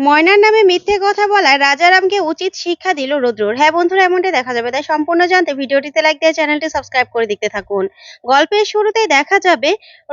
ময়নার নামে মিথ্যে কথা বলায় রাজারামকে উচিত শিক্ষা দিল রুদ্রুর। হ্যাঁ বন্ধুরা এমনটাই দেখা যাবে। তাই সম্পূর্ণ জানতে ভিডিওটিতে লাইক দিয়ে চ্যানেলটি সাবস্ক্রাইব করে দেখতে থাকুন। গল্পের শুরুতেই দেখা যাবে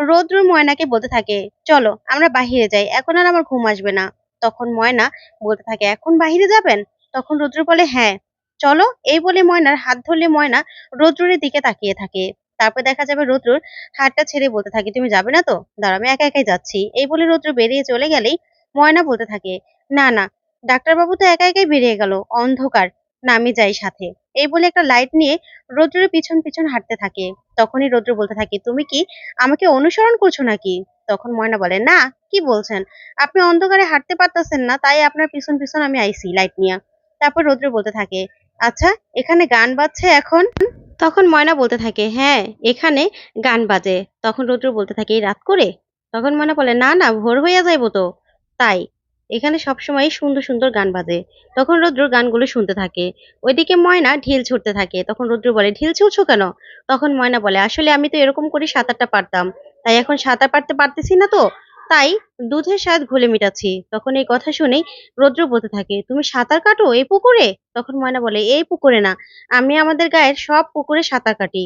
রুদ্রুর ময়নাকে বলতে থাকে, চলো, আমরা বাহিরে যাই। এখন আর আমার ঘুম আসবে না। তখন ময়না বলতে থাকে, এখন বাহিরে যাবেন? তখন রুদ্র বলে হ্যাঁ। চলো। এই বলে ময়নার হাত ধরলে ময়না রুদ্রের দিকে তাকিয়ে থাকে। তারপর দেখা যাবে রুদ্রুর হাতটা ছেড়ে বলতে থাকে, তুমি যাবে না তো? দাঁড়া আমি একা একাই যাচ্ছি। এই বলে রুদ্র বেরিয়ে চলে গেলেই ময়না বলতে থাকে না না, ডাক্তারবাবু তো একা একাই বেরিয়ে গেল, অন্ধকার না আমি যাই সাথে। এই বলে একটা লাইট নিয়ে রৌদ্রের পিছন পিছন হাঁটতে থাকে। তখনই রৌদ্র বলতে থাকে, তুমি কি আমাকে অনুসরণ করছ নাকি? তখন ময়না বলে, না, কি বলছেন? আপনি অন্ধকারে হাঁটতে পারতেছেন না, তাই আপনার পিছন পিছন আমি আইছি লাইট নিয়ে। তারপর রৌদ্র বলতে থাকে আচ্ছা এখানে গান বাজছে এখন? তখন ময়না বলতে থাকে হ্যাঁ এখানে গান বাজে। তখন রৌদ্র বলতে থাকে রাত করে? তখন ময়না বলে, না না, ভোর হইয়া যাইবো তো। তাই এখানে সবসময় সুন্দর সুন্দর গান বাজে। তখন রুদ্র গানগুলো শুনতে থাকে। ওইদিকে ময়না ঢিল ছুটতে থাকে। তখন রুদ্র বলে, ঢিল ছুটছো কেন? তখন ময়না বলে, আসলে আমি তো এরকম করে সাঁতারটা পারতাম। তাই এখন সাঁতার পারতে পারতেছি না তো। তাই দুধের স্বাদ ঘুলে মিটাচ্ছি। তখন এই কথা শুনেই রৌদ্র বলতে থাকে, তুমি সাঁতার কাটো এই পুকুরে? তখন ময়না বলে, এই পুকুরে না। আমি আমাদের গায়ের সব পুকুরে সাঁতার কাটি।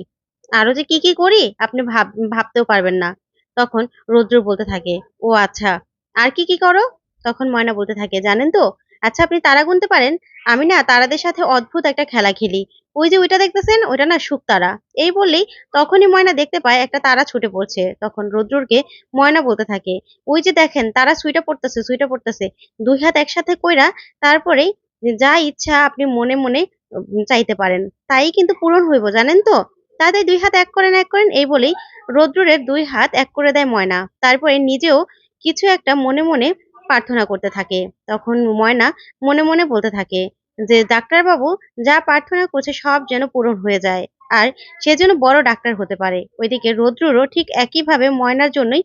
আরও যে কি কি করি আপনি ভাব, ভাবতেও পারবেন না। তখন রৌদ্র বলতে থাকে, ও আচ্ছা আর কি কি করো? তখন ময়না বলতে থাকে, জানেন তো? আচ্ছা আপনি তারা গুনতে পারেন। আমি না তারাদের সাথে অদ্ভুত একটা খেলা খেলি। ওই যে ওইটা দেখতেছেন? ওইটা না সুখ তারা। এই বললেই তখনই ময়না দেখতে পায় একটা তারা ছুটে পড়ছে। তখন রুদ্রকে ময়না বলতে থাকে, ওই যে দেখেন, তারা সুইটা পড়তেছে সুইটা পড়তেছে। দুই হাত একসাথে কইরা তারপরেই যা ইচ্ছা আপনি মনে মনে চাইতে পারেন। তাই কিন্তু পূরণ হইব, জানেন তো? তাদের দুই হাত এক করেন এক করেন। এই বলেই রৌদ্রের দুই হাত এক করে দেয় ময়না। তারপরে নিজেও কিছু একটা মনে মনে প্রার্থনা করতে থাকে। তখন ময়না মনে মনে বলতে থাকে যে, ডাক্তারবাবু, যা প্রার্থনা করছে সব যেন পূরণ হয়ে যায় আর সে যেন বড় ডাক্তার হতে পারে। ওইদিকে রৌদ্ররও ঠিক একইভাবে ময়নার জন্যই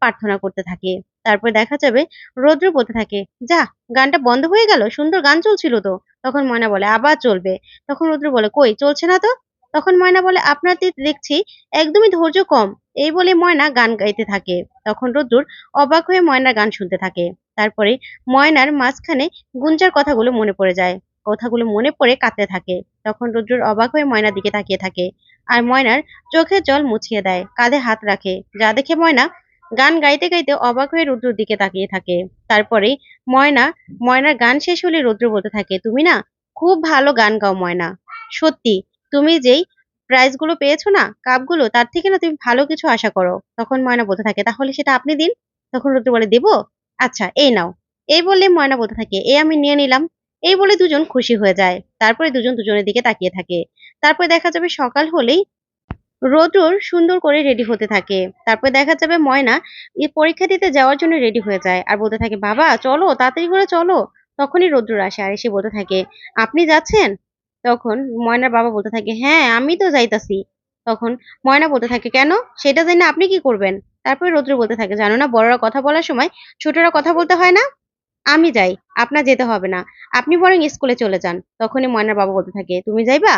প্রার্থনা করতে থাকে। তারপর দেখা যাবে রৌদ্র বলতে থাকে, যা, গানটা বন্ধ হয়ে গেল, সুন্দর গান চলছিল তো? তখন ময়না বলে, আবার চলবে। তখন রৌদ্র বলে, কই, চলছে না তো? তখন ময়না বলে, আপনার দেখছি, একদমই ধৈর্য কম। এই বলে ময়না গান গাইতে থাকে। তখন রোদ্দুর অবাক হয়ে ময়নার গান শুনতে থাকে। তারপরে ময়নার মাঝখানে গুঞ্জার কথাগুলো মনে পড়ে যায়। কথাগুলো মনে পড়ে কাঁদতে থাকে। তখন রুদ্রুর অবাক হয়ে ময়নার দিকে তাকিয়ে থাকে আর ময়নার চোখের জল মুছিয়ে দেয়, কাঁধে হাত রাখে। যা দেখে ময়না গান গাইতে গাইতে অবাক হয়ে রুদ্রুর দিকে তাকিয়ে থাকে। তারপরে ময়না, ময়নার গান শেষ হলে রুদ্র বলতে থাকে, তুমি না খুব ভালো গান গাও ময়না। সত্যি, তুমি যেই প্রাইজগুলো পেয়েছ না কাপগুলো তার থেকে না তুমি ভালো কিছু আশা করো। তখন ময়না বলতে থাকে, তাহলে সেটা আপনি দিন। তখন রুদ্র বলে, দেবো? আচ্ছা এই নাও। এই বলে ময়না বলতে থাকে এ আমি নিয়ে নিলাম। এই বলে দুজন খুশি হয়ে যায়। তারপরে দুজন দুজনের দিকে তাকিয়ে থাকে। তারপরে দেখা যাবে সকাল হলেই রোদ্রুর সুন্দর করে রেডি হতে থাকে। তারপরে দেখা যাবে ময়না এই পরীক্ষা দিতে যাওয়ার জন্য রেডি হয়ে যায় আর বলতে থাকে, বাবা, চলো, তাড়াতাড়ি করে চলো। তখনই রোদ্রুর আসে আর এসে বলতে থাকে, আপনি যাচ্ছেন? তখন ময়নার বাবা বলতে থাকে হ্যাঁ আমি তো যাইতাছি। তখন ময়না বলতে থাকে, কেন? সেটা জেনে আপনি কি করবেন? তারপরে রৌদ্র বলতে থাকে, জানো না, বড়রা কথা বলার সময় ছোটরা কথা বলতে হয় না? আমি যাই, আপনার যেতে হবে না। আপনি বরং স্কুলে চলে যান। তখনই ময়নার বাবা বলতে থাকে, তুমি যাইবা?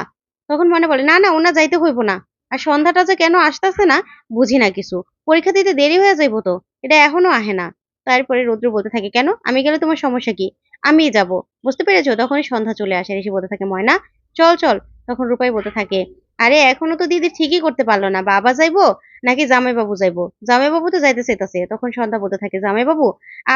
তখন ময়না বলে, না না, ওনা যাইতে হইব না। আর সন্ধ্যাটা যে কেন আসতেছে না, বুঝি না কিছু। পরীক্ষা দিতে দেরি হয়ে যাইব তো, এটা এখনও আহে না। তারপরে রৌদ্র বলতে থাকে, কেন? আমি গেলে তোমার সমস্যা কি? আমিই যাব। বুঝতে পেরেছ? তখনই সন্ধ্যা চলে আসে, এসে বলতে থাকে, ময়না, চল চল। তখন রূপাই বলতে থাকে, আরে, এখনও তো দিদি ঠিকই করতে পারল না। বাবা যাইবো? নাকি জামাইবাবু যাইবো? জামাইবাবু তো যাইতে চাইতেছে, তখন সন্ধ্যা বলতে থাকে। জামাইবাবু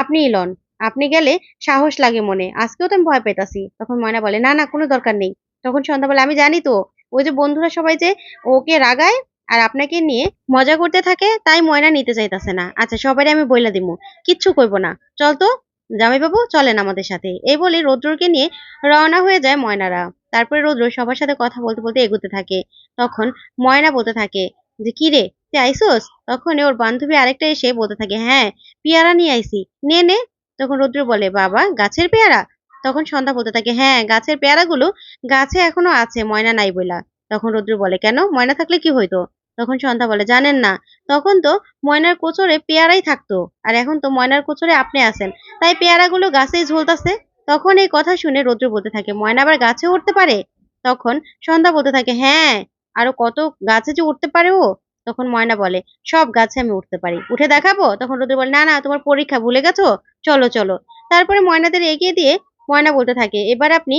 আপনিই লন, আপনি গেলে সাহস লাগে মনে। আজকেও তো আমি ভয় পেতাছি তখন ময়না বলে, না না, কোনো দরকার নেই। তখন সন্ধ্যা বলে, আমি জানি তো, ওই যে বন্ধুরা সবাই যে ওকে রাগায় আর আপনাকে নিয়ে মজা করতে থাকে, তাই ময়না নিতে চাইতেছে না। আচ্ছা সবাই আমি বইলা দিমু, কিচ্ছু কইব না। চল তো, জামাইবাবু, চলেন আমাদের সাথে। এই বলে রৌদ্রকে নিয়ে রওনা হয়ে যায় ময়নারা। তারপরে রৌদ্র সবার সাথে কথা বলতে বলতে এগোতে থাকে। তখন ময়না বলতে থাকে যে, কি রে আইসোস? তখন ওর বান্ধবী আরেকটা এসে বলতে থাকে হ্যাঁ পেয়ারা নিয়ে আইসি। নে নে। তখন রৌদ্র বলে, বাবা, গাছের পেয়ারা? তখন সন্ধ্যা বলতে থাকে হ্যাঁ গাছের পেয়ারাগুলো গাছে এখনও আছে, ময়না নাই বইলা। তখন রৌদ্র বলে, কেন? ময়না থাকলে কি হইতো? তখন সন্ধ্যা বলে, জানেন না, তখন তো ময়নার কোচরে পেয়ারাই থাকতো, আর এখন তো ময়নার কোচরে আপনি আছেন। তাই পেয়ারাগুলো গাছেই ঝুলতাছে? তখন এই কথা শুনে রৌদ্র বলতে থাকে, ময়না আবার গাছে উঠতে পারে? তখন সন্ধ্যা বলতে থাকে হ্যাঁ আরও কত গাছে যে উঠতে পারে ও? তখন ময়না বলে, সব গাছে আমি উঠতে পারি। উঠে দেখাবো? তখন রোদ্র বলে, না না, তোমার পরীক্ষা, ভুলে গেছো? চলো চলো। তারপরে ময়নাদের এগিয়ে দিয়ে ময়না বলতে থাকে, এবার আপনি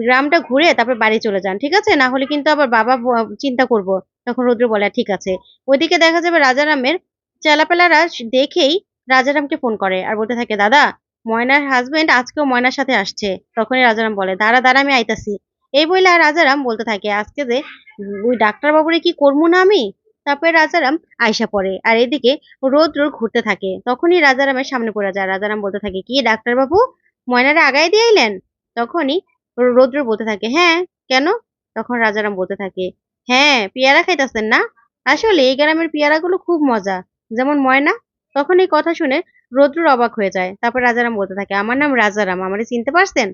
গ্রামটা ঘুরে তারপর বাড়ি চলে যান, ঠিক আছে? না হলে কিন্তু আবার বাবা চিন্তা করব। তখন রুদ্র বলে ঠিক আছে। ওইদিকে দেখা যাবে রাজারামের চেলাপেলারা দেখেই রাজারামকে ফোন করে আর বলতে থাকে, দাদা, ময়নার হাজবেন্ড আজকেও ময়নার সাথে আসছে। তখনই রাজারাম বলে, দাঁড়া দাঁড়া, আমি আইতাছি। এই আর রাজারাম বলতে থাকে, আজকে যে ওই ডাক্তার বাবুরে কি করব না আমি? তারপরে রাজারাম আয়সা পড়ে। আর এদিকে রোদ্র ঘুরতে থাকে। তখনই রাজারামের সামনে পড়ে যায়। রাজারাম বলতে থাকে, কি ডাক্তার বাবু ময়নারে আগাই দিয়ে আইলেন? তখনই রৌদ্র বলতে থাকে হ্যাঁ কেন? তখন রাজারাম বলতে থাকে হ্যাঁ পেয়ারা খাইতেছেন না? আসলে এই গ্রামের পেয়ারাগুলো খুব মজা। যেমন ময়না? তখন এই কথা শুনে রৌদ্র অবাক হয়ে যায়। তারপর রাজারাম বলতে থাকে, আমার নাম রাজারাম, আমারে চিনতে পারছেন?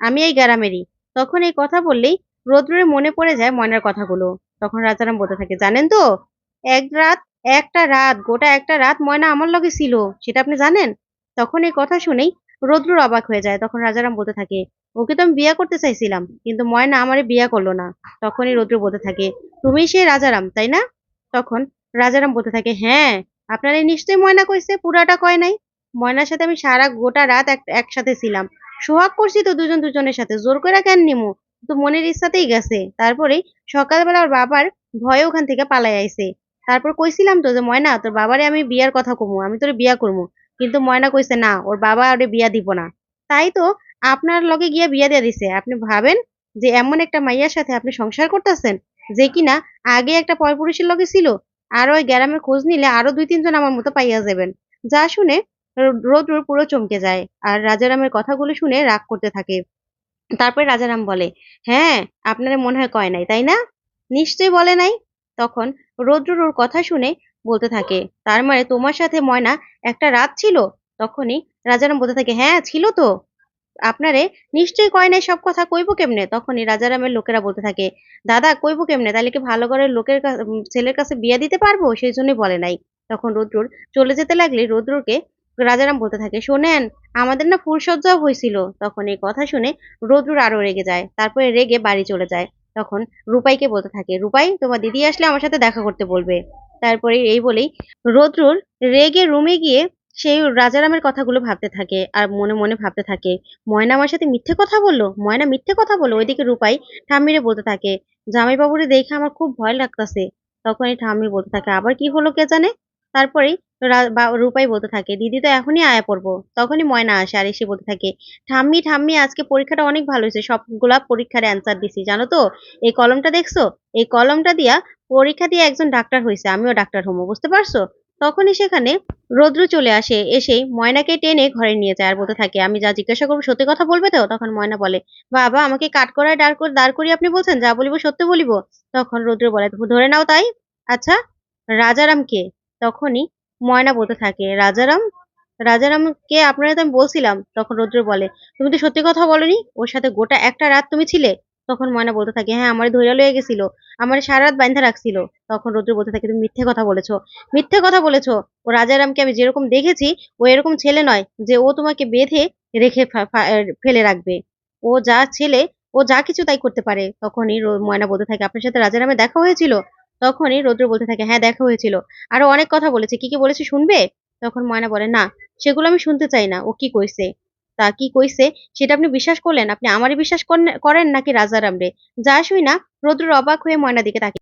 আমি এই গ্রামেরই। তখন এই কথা বললেই রৌদ্রের মনে পড়ে যায় ময়নার কথাগুলো। তখন রাজারাম বলতে থাকে, জানেন তো, এক রাত, একটা রাত, গোটা একটা রাত ময়না আমার লগে ছিল, সেটা আপনি জানেন? তখন এই কথা শুনেই রৌদ্র অবাক হয়ে যায়। তখন রাজারাম বলতে থাকে, ওকে তো আমি বিয়ে করতে চাইছিলাম, কিন্তু ময়না আমারে বিয়ে করল না। তখনই রৌদ্র বলতে থাকে, তুমি সে রাজারাম, তাই না? তখন রাজারাম বলতে থাকে হ্যাঁ আপনার নিশ্চয়ই ময়না কইছে, পুরাটা কয় নাই। ময়নার সাথে আমি সারা গোটা রাত এক- একসাথে ছিলাম। সোহাগ করছি তো দুজন দুজনের সাথে, জোর করে কেন নিমু? তো মনের ইচ্ছাতেই গেছে। তারপরে সকালবেলা ওর বাবার ভয়ে ওখান থেকে পালাই আইছে। তারপর কইছিলাম তো যে, ময়না, তোর বাবারে আমি বিয়ার কথা কমু, আমি তোর বিয়া করব কিন্তু ময়না কইছে, না, ওর বাবা ওরে বিয়া দিব না। তাই তো আপনার লগে গিয়া বিয়া দিয়ে দিছে। আপনি ভাবেন যে, এমন একটা মাইয়ার সাথে আপনি সংসার করতেছেন যে কিনা আগে একটা পরপুরুষের লগে ছিল আর ওই গ্রামের খোঁজ নিলে আরও দুই তিনজন আমার মতো পাইয়া যাবেন। যা শুনে রো- রোদ্র পুরো চমকে যায় আর রাজারামের কথাগুলো শুনে রাগ করতে থাকে। তারপরে রাজারাম বলে হ্যাঁ আপনার মনে হয় কয় নাই, তাই না? নিশ্চয়ই বলে নাই। তখন রৌদ্র ওর কথা শুনে বলতে থাকে, তার মানে তোমার সাথে ময়না একটা রাত ছিল? তখনই রাজারাম বলতে থাকে হ্যাঁ ছিল তো। আপনারে নিশ্চয়ই কয় নাই সব কথা, কইব কেমনে? তখনই রাজারামের লোকেরা বলতে থাকে, দাদা, কইব কেমনে? তাহলে কি ভালো ঘরের লোকের ছেলের কাছে বিয়ে দিতে পারব? সেই জন্যই বলে নাই। তখন রৌদ্রর চলে যেতে লাগলে রৌদ্রকে রাজারাম বলতে থাকে, শোনেন, আমাদের না ফুলসজ্জা হয়েছিল। তখন এই কথা শুনে রৌদ্র আরও রেগে যায়, তারপরে রেগে বাড়ি চলে যায়। তখন রূপাইকে বলতে থাকে, রূপাই, তোমার দিদি আসলে আমার সাথে দেখা করতে বলবে। তারপরে এই বলেই রৌদ্রর রেগে রুমে গিয়ে সেই রাজারামের কথাগুলো ভাবতে থাকে আর মনে মনে ভাবতে থাকে, ময়না আমার সাথে মিথ্যে কথা বলল? ময়না মিথ্যে কথা বলল? ওইদিকে রূপাই ঠাম্মিরে বলতে থাকে জামাই বাবুরে দেখে আমার খুব ভয় লাগতাছে। তখন এই ঠাম্মি বলতে থাকে, আবার কি হলো কে জানে? তারপরেই রূপাই বলতে থাকে। দিদি তো এখনই আয়া পড়ব। তখনই ময়না আসে আর এসে বলতে থাকে, ঠাম্মি ঠাম্মি, আজকে পরীক্ষাটা অনেক ভালো হয়েছে। সবগুলা পরীক্ষার অ্যান্সার দিছি। জানো তো, এই কলমটা দেখছ? এই কলমটা দিয়া পরীক্ষা দিয়ে একজন ডাক্তার হয়েছে। আমিও ডাক্তার হব, বুঝতে পারছ? তখনই সেখানে রৌদ্র চলে আসে। এসেই ময়নাকে টেনে ঘরে নিয়ে যায় আর বলতে থাকে, আমি যা জিজ্ঞাসা করব সত্যি কথা বলবে তো? তখন ময়না বলে, বাবা, আমাকে কাঠ করায় দাঁড় করে, দাঁড় করিয়ে আপনি বলছেন, যা বলিব সত্য বলিব। তখন রৌদ্র বলে, ধরে নাও তাই। আচ্ছা রাজারাম কে? তখনই ময়না বলতে থাকে, রাজারাম রাজারামকে আপনারা তো আমি বলছিলাম? তখন রৌদ্র বলে, তুমি তো সত্যি কথা বলনি, ওর সাথে গোটা একটা রাত তুমি ছিলে? তখন ময়না বলতে থাকে হ্যাঁ আমার ধৈর্য লয়ে গেছিল আমার সারা রাত বান্ধা রাখছিল। তখন রৌদ্র বলতে থাকে, তুমি মিথ্যে কথা বলেছ, মিথ্যে কথা বলেছ, ও রাজারামকে আমি যেরকম দেখেছি, ও এরকম ছেলে নয় যে ও তোমাকে বেঁধে রেখে ফেলে রাখবে। ও যা ছেলে, ও যা কিছু তাই করতে পারে। তখনই ময়না বলতে থাকে, আপনার সাথে রাজারামের দেখা হয়েছিল? তখনই রৌদ্র বলতে থাকে হ্যাঁ দেখা হয়েছিল। আরও অনেক কথা বলেছে, কি কি বলেছে, শুনবে? তখন ময়না বলে, না, সেগুলো আমি শুনতে চাই না, ও কি কইছে? তা কি কইছে? সেটা আপনি বিশ্বাস করলেন? আপনি আমারই বিশ্বাস করেন- নাকি রাজারাম রে যা শুই না? রৌদ্র অবাক হয়ে ময়নার দিকে তাকিয়ে